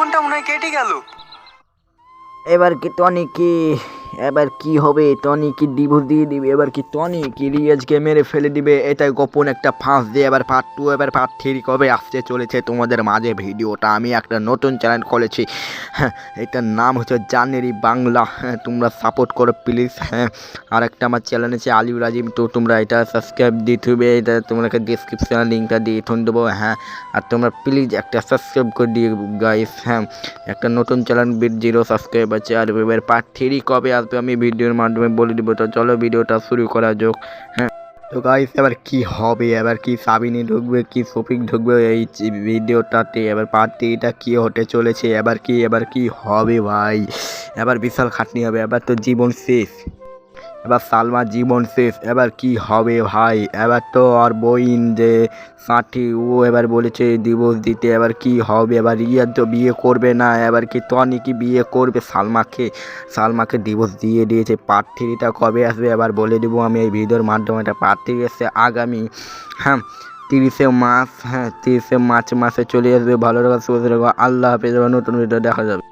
ঘণ্টা মনে হয় কেটে গেল। এবার কি টনি কি? এবার কি হবে? টনি কি ডিভোর্স দিয়ে দিবে। এবার কি টনি কি রিয়াজকে মেরে ফেলে দিবে? এটাই গোপন একটা ফাঁস দিয়ে এবার পার্ট টু এবার পার্ট থ্রি কবে আসতে চলেছে তোমাদের মাঝে ভিডিওটা? আমি একটা নতুন চ্যানেল খুলেছি। হ্যাঁ এটার নাম হচ্ছে জানেরি বাংলা। হ্যাঁ তোমরা সাপোর্ট করো প্লিজ হ্যাঁ আর একটা আমার চ্যানেল আছে আলিউ রাজিম তো তোমরা এটা সাবস্ক্রাইব দিতে হবে এটা তোমাকে ডিসক্রিপশনে লিঙ্কটা দিয়ে থন দেবো। হ্যাঁ আর তোমরা প্লিজ একটা সাবস্ক্রাইব করে দিয়ে গাইস হ্যাঁ একটা নতুন চ্যানেল বিট জিরো সাবস্ক্রাইব আছে। আর এবার পার্ট থ্রি কবে আসবে আমি ভিডিওর মাধ্যমে বলে দিব, তো চলো ভিডিওটা শুরু করা যোগ হ্যাঁ। তো গাইস এবার কি হবে? এবার কি সাবিনী ঢুকবে? কি সফিক ঢুকবে? এই ভিডিওটাতে এবার পার্ট থ্রিটা কি হতে চলেছে? এবার কি এবার কি হবে ভাই? এবার বিশাল খাটনি হবে। এবার তো জীবন শেষ। এবার সালমার জীবন শেষ। এবার কি হবে ভাই? এবার তো আর বইন যে ষাটি ও এবার বলেছে দিবস দিতে। এবার কি হবে? এবার রিয়াদ তো বিয়ে করবে না। এবার কি তনি কি বিয়ে করবে? সালমাকে সালমাকে দিবস দিয়ে দিয়েছে। পার্ট কবে আসবে? এবার বলে দেবো আমি এই ভিডিওর মাধ্যমে। এটা পার্ট এসে আগামী হ্যাঁ তিরিশে মাস হ্যাঁ তিরিশে মার্চ মাসে চলে আসবে। ভালো লাগা সুস্থ থাকো। আল্লাহ হাফেজ। নতুন ভিডিও দেখা যাবে।